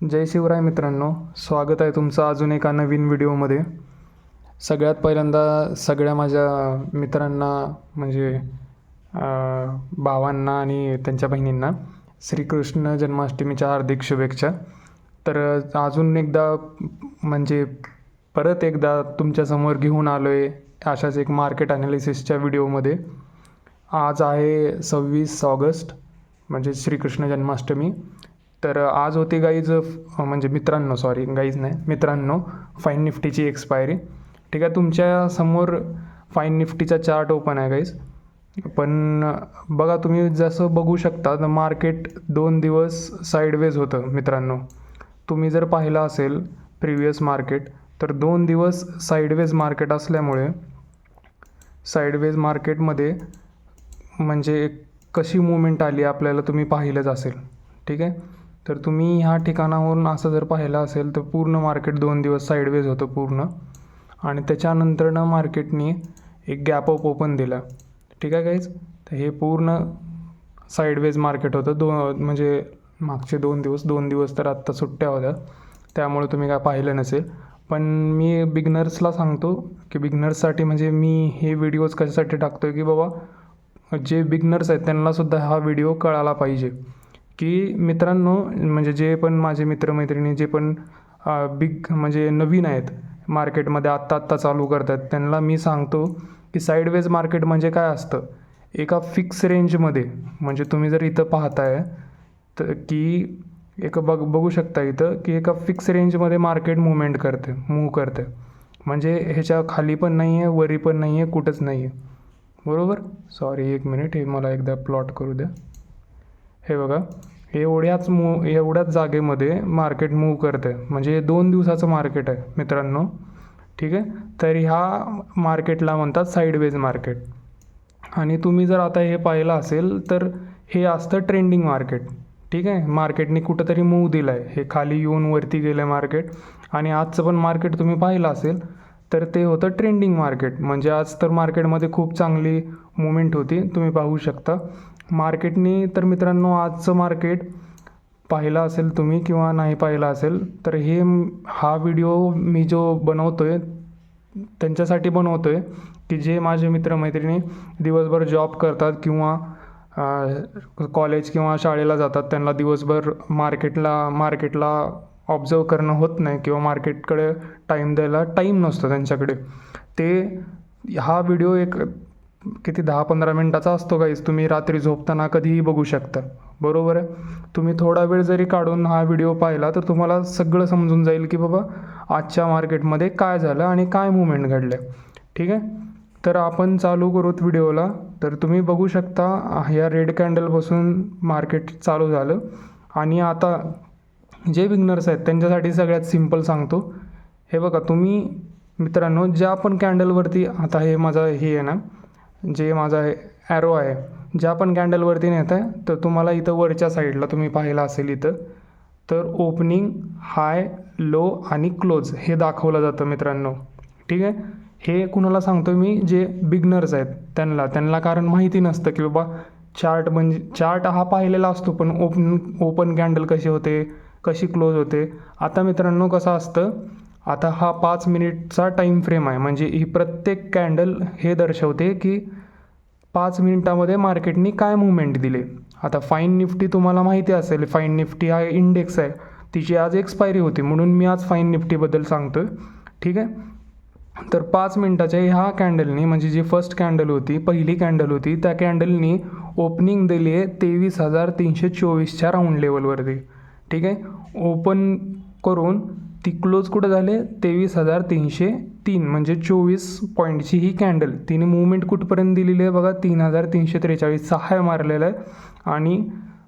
जय शिवराय मित्रांनो स्वागत आहे तुमचं अजून एका नवीन व्हिडिओमध्ये. सगळ्यात पहिल्यांदा सगळ्या माझ्या मित्रांना म्हणजे भावांना आणि त्यांच्या बहिणींना श्रीकृष्ण जन्माष्टमीच्या हार्दिक शुभेच्छा. तर अजून एकदा म्हणजे परत एकदा तुमच्यासमोर घेऊन आलो आहे अशाच एक मार्केट ॲनालिसिसच्या व्हिडिओमध्ये. आज आहे सव्वीस ऑगस्ट म्हणजे श्रीकृष्ण जन्माष्टमी. तर आज होती गाईज म्हणजे मित्रांनो सॉरी गाईज नाही मित्रांनो फाईन निफ्टीची एक्सपायरी ठीक आहे तुमच्यासमोर फाईन निफ्टीचा चार्ट ओपन आहे गाईज पण बघा तुम्ही जसं बघू शकता तर मार्केट दोन दिवस साईडवेज होतं मित्रांनो. तुम्ही जर पाहिलं असेल प्रिव्हियस मार्केट तर दोन दिवस साईडवेज मार्केट असल्यामुळे साईडवेज मार्केटमध्ये म्हणजे कशी मुवमेंट आली आपल्याला तुम्ही पाहिलंच असेल. ठीक आहे? तर तुम्ही ह्या ठिकाणावरून असं जर पाहिलं असेल तर पूर्ण मार्केट दोन दिवस साईडवेज होतं पूर्ण. आणि त्याच्यानंतरनं मार्केटनी एक गॅप अप ओपन दिला. ठीक आहे काहीच तर हे पूर्ण साईडवेज मार्केट होतं. दो म्हणजे मागचे दोन दिवस दोन दिवस तर आत्ता सुट्ट्या होत्या. त्यामुळे तुम्ही काय पाहिलं नसेल. पण मी बिगनर्सला सांगतो की बिगनर्ससाठी म्हणजे मी हे व्हिडिओज कशासाठी टाकतो आहे की बाबा जे बिगनर्स आहेत त्यांनासुद्धा हा व्हिडिओ कळाला पाहिजे. की मित्रांनो म्हणजे जे पण माझे मित्रमैत्रिणी जे पण बिग म्हणजे नवीन आहेत मार्केटमध्ये आत्ता आत्ता चालू करतात त्यांना मी सांगतो की साईडवेज मार्केट म्हणजे काय असतं? एका फिक्स रेंजमध्ये म्हणजे तुम्ही जर इथं पाहताय तर की एक बघ बघू शकता इथं की एका फिक्स रेंजमध्ये मार्केट मुवमेंट करते मूव करते. म्हणजे ह्याच्या खाली पण नाही आहे वरी पण नाही आहे कुठंच नाही आहे बरोबर? सॉरी एक मिनिट हे मला एकदा प्लॉट करू द्या. हे बघा एवढ्याच मू एवढ्याच जागेमध्ये मार्केट मूव करतं आहे म्हणजे हे दोन दिवसाचं मार्केट आहे मित्रांनो. ठीक आहे? तर ह्या मार्केटला म्हणतात साईडवेज मार्केट आणि तुम्ही जर आता हे पाहिलं असेल तर हे असतं ट्रेंडिंग मार्केट ठीक आहे? मार्केटने कुठंतरी मूव दिला आहे हे खाली येऊन वरती गेलं आहे मार्केट आणि आजचं पण मार्केट तुम्ही पाहिलं असेल तर ते होतं ट्रेंडिंग मार्केट म्हणजे आज तर मार्केटमध्ये खूप चांगली मुवमेंट होती. तुम्ही पाहू शकता. मार्केटनी तर मित्रांनो आजचं मार्केट पाहिलं असेल तुम्ही किंवा नाही पाहिला असेल तर हे हा व्हिडिओ मी जो बनवतो आहे त्यांच्यासाठी बनवतो आहे की जे माझे मित्रमैत्रिणी दिवसभर जॉब करतात किंवा कॉलेज किंवा शाळेला जातात त्यांना दिवसभर मार्केटला मार्केटला ऑब्झर्व करणं होत नाही किंवा मार्केटकडे टाईम द्यायला टाईम नसतो त्यांच्याकडे. ते हा व्हिडिओ एक किती दहा पंधरा मिनटाचा असतो काहीच तुम्ही रात्री झोपताना कधीही बघू शकता. बरोबर आहे? तुम्ही थोडा वेळ जरी काढून हा व्हिडिओ पाहिला तर तुम्हाला सगळं समजून जाईल की बाबा आजच्या मार्केटमध्ये काय झालं आणि काय मुवमेंट घडल्या. ठीक आहे? तर आपण चालू करूत व्हिडिओला तर तुम्ही बघू शकता ह्या रेड कॅन्डलपासून मार्केट चालू झालं. आणि आता जे बिगनर्स आहेत त्यांच्यासाठी सगळ्यात सिंपल सांगतो. हे बघा तुम्ही मित्रांनो ज्या पण कॅन्डलवरती आता हे माझं हे आहे ना जे माझा ॲरो आहे ज्या पण कॅन्डलवरती नेत आहे तर तुम्हाला इथं वरच्या साईडला तुम्ही पाहिलं असेल इथं तर ओपनिंग हाय लो आणि क्लोज हे दाखवलं जातं मित्रांनो. ठीक आहे? हे कुणाला सांगतो मी? जे बिगनर्स आहेत त्यांना. त्यांना कारण माहिती नसतं की बाबा चार्ट म्हणजे चार्ट हा पाहिलेला असतो पण ओपन ओपन कॅन्डल कशी होते कशी क्लोज होते. आता मित्रांनो कसं असतं आता हा पाच मिनिटचा टाईम फ्रेम आहे. म्हणजे ही प्रत्येक कॅन्डल हे दर्शवते की पाच मिनिटामध्ये मार्केटनी काय मुवमेंट दिली. आता फाईन निफ्टी तुम्हाला माहिती असेल फाईन निफ्टी हा इंडेक्स आहे. तिची आज एक्सपायरी होती. म्हणून मी आज फाईन निफ्टीबद्दल सांगतो आहे ठीक आहे? तर पाच मिनटाच्या ह्या कॅन्डलनी म्हणजे जी फर्स्ट कॅन्डल होती पहिली कॅन्डल होती त्या कॅन्डलनी ओपनिंग दिली आहे तेवीस हजार तीनशे चोवीसच्या राऊंड लेवलवरती ठीक आहे? ओपन करून ती क्लोज कुठं झाले? तेवीस हजार तीनशे तीन म्हणजे चोवीस पॉईंटची ही कॅन्डल तिने मुवमेंट कुठपर्यंत दिलेली आहे बघा? तीन हजार तीनशे त्रेचाळीसचा हाय मारलेला आहे. आणि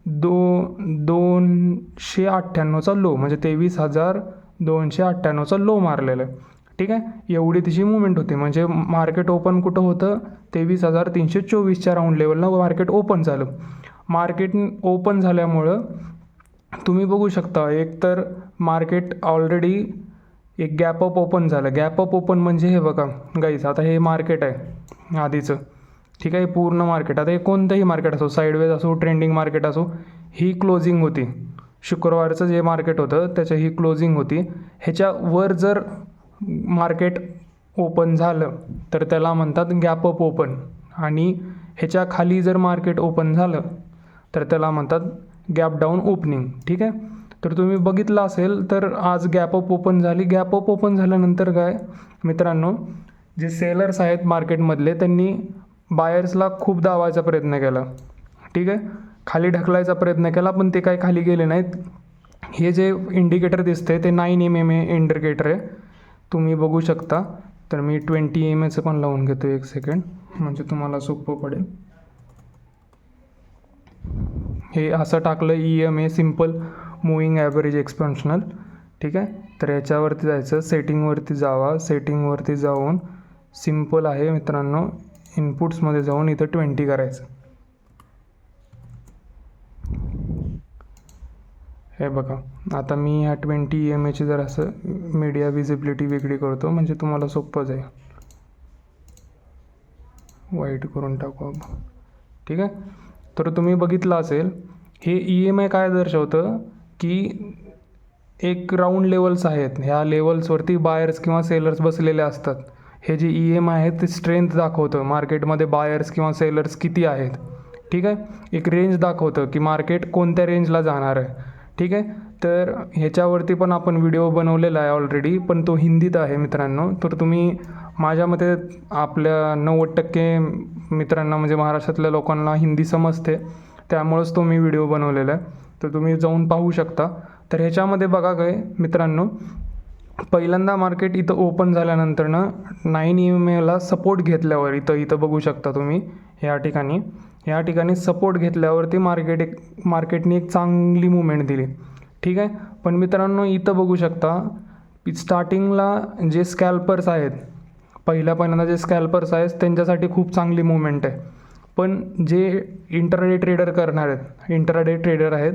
दो दोनशे अठ्ठ्याण्णवचा लो म्हणजे तेवीस हजार दोनशे अठ्ठ्याण्णवचा लो मारलेला आहे. ठीक आहे? एवढी तिची मुवमेंट होती. म्हणजे मार्केट ओपन कुठं होतं? तेवीस हजार तीनशे चोवीसच्या राऊंड लेवलनं मार्केट ओपन झालं. मार्केट ओपन झाल्यामुळं तुम्ही बघू शकता एक तर मार्केट ऑलरेडी एक गॅप अप ओपन झालं. गॅप अप ओपन म्हणजे हे बघा गाईज आता हे मार्केट आहे आधीचं. ठीक आहे पूर्ण मार्केट आता हे कोणतंही मार्केट असो साईडवेज असो ट्रेंडिंग मार्केट असो ही क्लोजिंग होती. शुक्रवारचं जे मार्केट होतं त्याच्या ही क्लोजिंग होती. ह्याच्यावर जर मार्केट ओपन झालं तर त्याला म्हणतात गॅप अप ओपन आणि ह्याच्या खाली जर मार्केट ओपन झालं तर त्याला म्हणतात गॅप डाऊन ओपनिंग ठीक आहे? तर तुम्ही बघितलं असेल तर आज गॅप अप ओपन झाली. गॅप अप ओपन झाल्यानंतर काय? मित्रांनो जे सेलर्स आहेत मार्केटमधले त्यांनी बायर्सला खूप दावायचा प्रयत्न केला. ठीक आहे? खाली ढकलायचा प्रयत्न केला पण ते काय खाली गेले नाहीत. हे जे इंडिकेटर दिसते ते nine M M A indicator आहे. तुम्ही बघू शकता. तर मी ट्वेंटी एम एचं पण लावून घेतो एक सेकंड म्हणजे तुम्हाला सोपं पडेल. हे असं टाकलं E M A simple moving average exponential ठीक आहे? तर याच्यावरती जायचं सेटिंगवरती जावा. सेटिंगवरती जाऊन सिंपल आहे मित्रांनो. इनपुट्समध्ये जाऊन इथं ट्वेंटी करायचं. हे बघा. आता मी ह्या ट्वेंटी ई एम एची जर असं मीडिया विजिबिलिटी वेगळी करतो. म्हणजे तुम्हाला सोपं जाईल. वाईट करून टाकू आपण. ठीक आहे? तर तुम्ही बघितलं असेल हे ई एम आय काय दर्शवतं? की एक राऊंड लेवल्स आहेत. ह्या लेवल्सवरती बायर्स किंवा सेलर्स बसलेले असतात. हे जे ई एम आय आहे ते स्ट्रेंथ दाखवतं. मार्केटमध्ये बायर्स किंवा सेलर्स किती आहेत. ठीक आहे? एक रेंज दाखवतं की मार्केट कोणत्या रेंजला जाणार आहे. ठीक आहे? तर ह्याच्यावरती पण आपण व्हिडिओ बनवलेला आहे ऑलरेडी पण तो हिंदीत आहे मित्रांनो. तर तुम्ही माझ्या मते आपल्या नव्वद टक्के मित्रांना म्हणजे महाराष्ट्रातल्या लोकांना हिंदी समजते. त्यामुळंच तो मी व्हिडिओ बनवलेला आहे. तर तुम्ही जाऊन पाहू शकता. तर ह्याच्यामध्ये बघा काय मित्रांनो पहिल्यांदा मार्केट इथं ओपन झाल्यानंतरनं नाईन ई एम एला सपोर्ट घेतल्यावर इथं इथं बघू शकता तुम्ही या ठिकाणी. या ठिकाणी सपोर्ट घेतल्यावरती मार्केट एक मार्केटने एक चांगली मुवमेंट दिली. ठीक आहे? पण मित्रांनो इथं बघू शकता स्टार्टिंगला जे स्कॅल्पर्स आहेत पहिल्या पहिल्यांदा जे स्कॅल्पर्स आहेत त्यांच्यासाठी खूप चांगली मुवमेंट आहे. पण जे इंटरडे ट्रेडर करणार आहेत इंटरडे ट्रेडर आहेत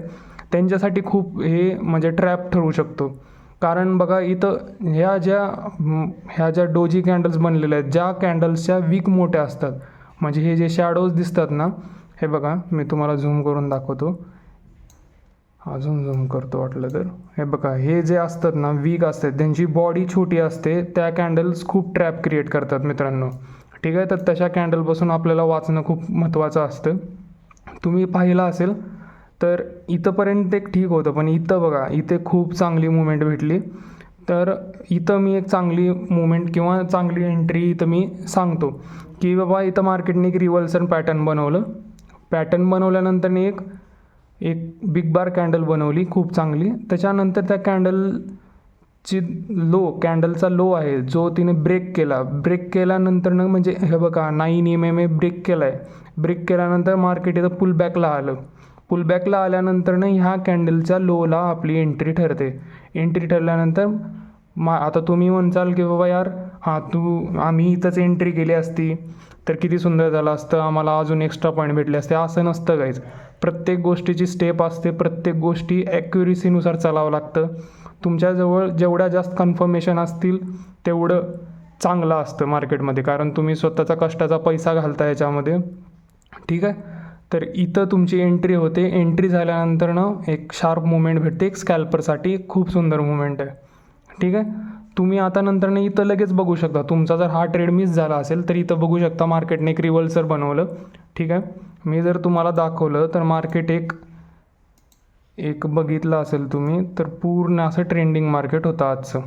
त्यांच्यासाठी खूप हे म्हणजे ट्रॅप ठरू शकतो. कारण बघा इथं ह्या ज्या ह्या ज्या डोजी कॅन्डल्स बनलेल्या आहेत ज्या कॅन्डल्सच्या वीक मोठ्या असतात. म्हणजे हे जे शॅडोज दिसतात ना हे बघा मी तुम्हाला झूम करून दाखवतो. अजून झूम करतो वाटलं तर. हे बघा हे जे असतात ना वीक असतात त्यांची बॉडी छोटी असते त्या कॅन्डल्स खूप ट्रॅप क्रिएट करतात मित्रांनो. ठीक आहे? तर तशा कॅन्डलपासून आपल्याला वाचणं खूप महत्त्वाचं असतं. तुम्ही पाहिलं असेल तर इथंपर्यंत एक ठीक होतं पण इथं बघा इथे खूप चांगली मुवमेंट भेटली. तर इथं मी एक चांगली मुवमेंट किंवा चांगली एंट्री इथं मी सांगतो की बाबा इथं मार्केटने एक रिव्हल्सन पॅटर्न बनवलं. पॅटर्न बनवल्यानंतर एक एक बिग बार कॅन्डल बनवली खूप चांगली. त्याच्यानंतर त्या कॅन्डलची लो कॅन्डलचा लो आहे जो तिने ब्रेक केला. ब्रेक केल्यानंतरनं म्हणजे हे बघा nine M M A break केला आहे ब्रेक केल्यानंतर मार्केट इथं पुलबॅकला आलं. पुलबॅकला आल्यानंतरनं ह्या कॅन्डलच्या लोला आपली एंट्री ठरते. एंट्री ठरल्यानंतर मा आता तुम्ही म्हणचाल की बाबा यार हां तू आम्ही इथंच एंट्री केली असती तर किती सुंदर झालं असतं आम्हाला अजून एक्स्ट्रा पॉईंट भेटले असते असं नसतं काहीच प्रत्येक गोष्टीची स्टेप असते प्रत्येक गोष्टी ॲक्युरेसीनुसार चालावं लागतं. तुमच्याजवळ जेवढ्या जास्त कन्फर्मेशन असतील तेवढं चांगलं असतं मार्केटमध्ये कारण तुम्ही स्वतःचा कष्टाचा पैसा घालता याच्यामध्ये. ठीक आहे? तर इथं तुमची एंट्री होते. एंट्री झाल्यानंतरनं एक शार्प मुवमेंट भेटते एक स्कॅल्परसाठी खूप सुंदर मुवमेंट आहे. ठीक आहे? तुम्ही आता नंतरनं इथं लगेच बघू शकता. तुमचा जर हा ट्रेड मिस झाला असेल तर इथं बघू शकता मार्केटने एक रिव्हल्सर बनवलं. ठीक आहे? मी जर तुम्हाला दाखवलं तर मार्केट एक एक बघितलं असेल तुम्ही तर पूर्ण असं ट्रेंडिंग मार्केट होतं आजचं.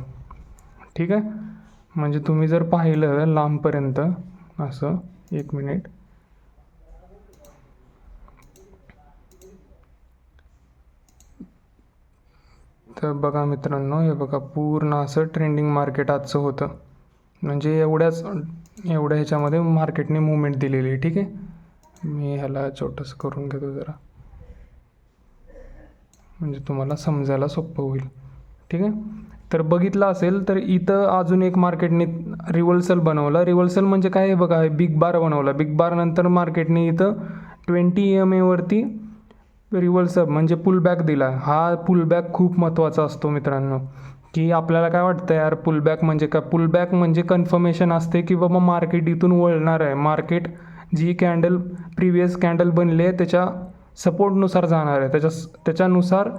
ठीक आहे? म्हणजे तुम्ही जर पाहिलं लांबपर्यंत असं एक मिनिट तर बघा मित्रांनो हे बघा पूर्ण असं ट्रेंडिंग मार्केट आजचं होतं. म्हणजे एवढ्याच एवढ्या ह्याच्यामध्ये मार्केटने मुवमेंट दिलेली आहे ठीक आहे? मी ह्याला छोटंसं करून घेतो जरा. म्हणजे तुम्हाला समजायला सोपं होईल. ठीक आहे? तर बघितलं असेल तर इथं अजून एक मार्केटने रिव्हर्सल बनवला. रिव्हर्सल म्हणजे काय? बघा बिग बार बनवला. बिग बार नंतर मार्केटने इथं ट्वेंटी एम एवरती रिव्हर्सल म्हणजे पुलबॅक दिला. हा पुलबॅक खूप महत्त्वाचा असतो मित्रांनो. की आपल्याला काय वाटतं यार पुलबॅक म्हणजे काय? पुलबॅक म्हणजे कन्फर्मेशन असते की बाबा मार्केट इथून वळणार आहे. मार्केट जी कॅन्डल प्रिवियस कॅन्डल बनले आहे त्याच्या सपोर्टनुसार जाणार आहे. त्याच्या त्याच्यानुसार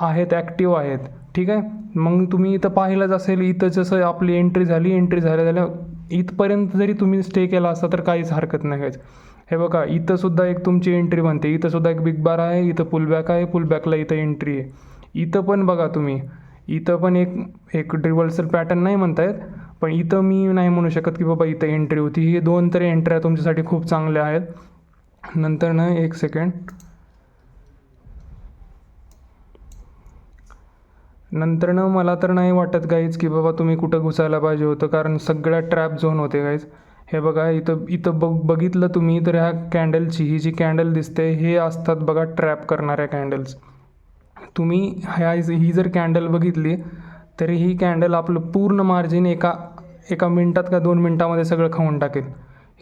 आहेत ॲक्टिव्ह आहेत. ठीक आहे? मग तुम्ही इथं पाहिलंच असेल इथं जसं आपली एंट्री झाली एंट्री झाल्या झाल्या इथपर्यंत जरी तुम्ही स्टे केला असता तर काहीच हरकत नाही काहीच. हे बघा इथंसुद्धा एक तुमची एंट्री बनते. इथंसुद्धा एक बिग बार आहे इथं पुलबॅक आहे पुलबॅकला इथं एंट्री आहे. इथं पण बघा तुम्ही. इथं पण एक एक रिव्हर्सल पॅटर्न नाही म्हणतायत पण इथं मी नाही म्हणू शकत की बाबा इथं एंट्री होती. हे दोन तरी एंट्र्या तुमच्यासाठी खूप चांगल्या आहेत. नंतर ना एक सेकंड नंतर ना मला तर नाही वाटत गाईज की बाबा तुम्ही कुठं घुसायला पाहिजे होतं. कारण सगळ्या ट्रॅप झोन होते गाईज हे बघा इथं इथं बघ बघितलं तुम्ही तर ह्या कॅन्डलची ही जी कॅन्डल दिसते हे असतात बघा ट्रॅप करणाऱ्या कॅन्डल्स तुम्ही ह्या ही जर कॅन्डल बघितली तरी ही कॅन्डल आपलं पूर्ण मार्जिन एका एका मिनटात का दोन मिनटामध्ये सगळं खाऊन टाकेल.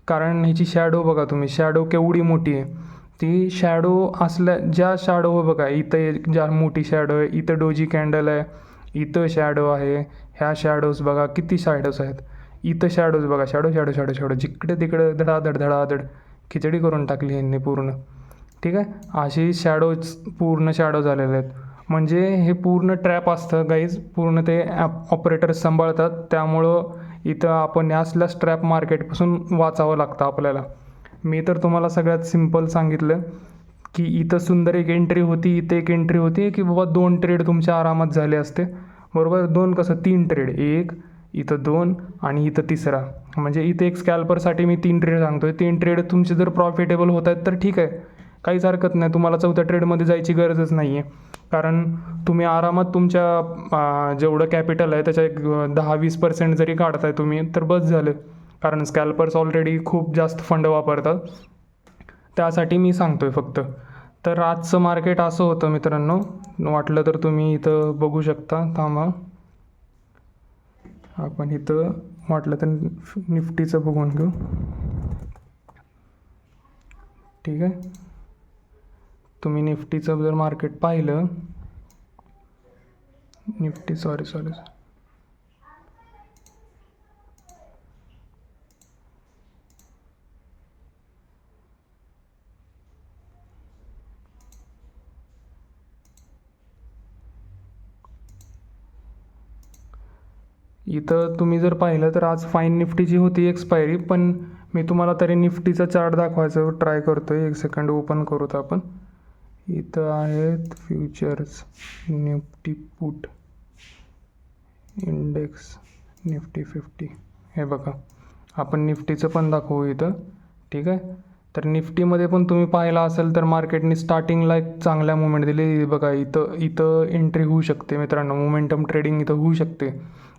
कारण ह्याची शॅडो बघा तुम्ही शॅडो केवढी मोठी आहे. ती शॅडो असल्या ज्या शॅडो बघा इथं ज्या मोठी शॅडो आहे इथं डोजी कॅन्डल आहे इथं शॅडो आहे ह्या शॅडोज बघा किती शॅडोज आहेत. इथं शॅडोज बघा शॅडो शॅडो शॅडो शॅडो जिकडे तिकडे धडाधड धडाधड खिचडी करून टाकली यांनी पूर्ण. ठीक आहे? अशी शॅडोज पूर्ण शॅडो झालेले आहेत. म्हणजे हे पूर्ण ट्रॅप असतं गाईज पूर्ण ते ॲप ऑपरेटर्स सांभाळतात. त्यामुळं इथं आपण असल्याच ट्रॅप मार्केटपासून वाचावं लागतं आपल्याला. मी तर तुम्हाला सगळ्यात सिंपल सांगितलं की इथं सुंदर एक एंट्री होती इथे एक एंट्री होती की बाबा दोन ट्रेड तुमच्या आरामात झाले असते. बरोबर? दोन कसं? तीन ट्रेड एक इथं दोन आणि इथं तिसरा. म्हणजे इथे एक स्कॅल्परसाठी मी तीन ट्रेड सांगतो आहे तीन ट्रेड तुमचे जर प्रॉफिटेबल होत आहेत तर ठीक आहे. काहीच हरकत नाही. तुम्हाला चौथ्या ट्रेडमध्ये जायची गरजच नाही आहे कारण तुम्ही आरामात तुमच्या जेवढं कॅपिटल आहे त्याच्या एक दहा वीस पर्सेंट जरी काढताय तुम्ही तर बस झालं. कारण स्कॅल्पर्स ऑलरेडी खूप जास्त फंड वापरतात. त्यासाठी मी सांगतोय फक्त. तर आजचं मार्केट असं होतं मित्रांनो. वाटलं तर तुम्ही इथं बघू शकता. थांबा. आपण इथं वाटलं तर निफ्टीचं बघून घेऊ. ठीक आहे? तुम्ही निफ्टीचं जर मार्केट पाहिलं निफ्टी सॉरी सॉरी इथं तुम्ही जर पाहिलं तर आज फाईन निफ्टीची होती एक्सपायरी पण मी तुम्हाला तरी निफ्टीचा चार्ट दाखवायचं ट्राय करतो आहे एक सेकंड ओपन करूत आपण. इथं आहेत futures Nifty put index Nifty fifty. हे बघा आपण निफ्टीचं पण दाखवू इथं ठीक आहे? तर निफ्टीमध्ये पण तुम्ही पाहिला असेल तर मार्केटने स्टार्टिंगला एक चांगल्या मुवमेंट दिली. बघा इथं इथं एंट्री होऊ शकते मित्रांनो. मोमेंटम ट्रेडिंग इथं होऊ शकते.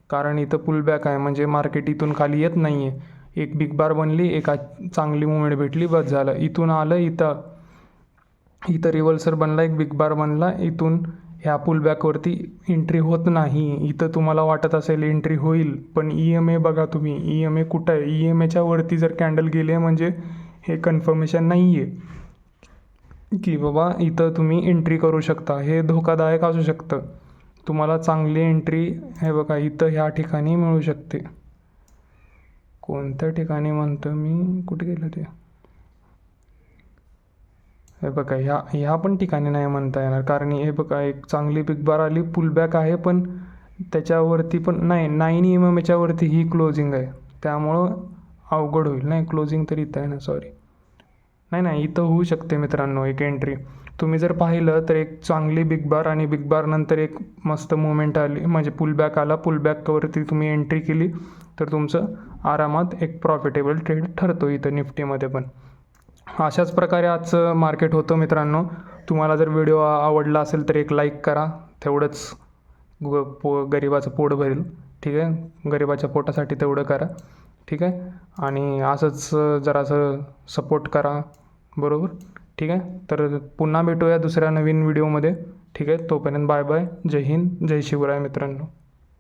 कारण इथं पुलबॅक आहे म्हणजे मार्केट इथून खाली येत नाही आहे एक बिग बार बनली एक चांगली मुवमेंट भेटली बस झालं. इथून आलं इथं. इथं रिव्हर्सर बनला एक बिग बार बनला. इथून ह्या पुलबॅकवरती एंट्री होत नाही. इथं तुम्हाला वाटत असेल एंट्री होईल पण ई एम ए बघा तुम्ही. ई एम ए कुठं आहे? ई एम एच्या वरती जर कॅन्डल गेले म्हणजे हे कन्फर्मेशन नाही आहे की बाबा इथं तुम्ही एंट्री करू शकता. हे धोकादायक असू शकतं. तुम्हाला चांगली एंट्री हे बघा इथं ह्या ठिकाणी मिळू शकते. कोणत्या ठिकाणी म्हणतो मी? कुठे गेलं ते? हे बघा ह्या ह्या पण ठिकाणी नाही म्हणता येणार. कारण हे बघा एक चांगली बिग बार आली पुलबॅक आहे पण त्याच्यावरती पण नाही नाईन एम एम याच्यावरती ही क्लोजिंग आहे. त्यामुळं अवघड होईल. नाही क्लोजिंग तर इथं आहे ना सॉरी नाही नाही इथं होऊ शकते मित्रांनो एक एंट्री तुम्ही जर पाहिलं तर एक चांगली बिग बार आणि बिग बार नंतर एक मस्त मुवमेंट आली म्हणजे पुलबॅक आला पुलबॅकवरती तुम्ही एंट्री केली तर तुमचं आरामात एक प्रॉफिटेबल ट्रेड ठरतो इथं निफ्टीमध्ये पण. अशाच प्रकारे आजचं मार्केट होतं मित्रांनो. तुम्हाला जर व्हिडिओ आवडला असेल तर एक लाईक करा. तेवढंच ग पो गरिबाचं पोट भरेल. ठीक आहे? गरिबाच्या पोटासाठी तेवढं करा. ठीक आहे? आणि असंच जरासं सपोर्ट करा. बरोबर? ठीक आहे? तर पुन्हा भेटूया दुसऱ्या नवीन व्हिडिओमध्ये. ठीक आहे? तोपर्यंत बाय बाय. जय हिंद. जय शिवराय मित्रांनो.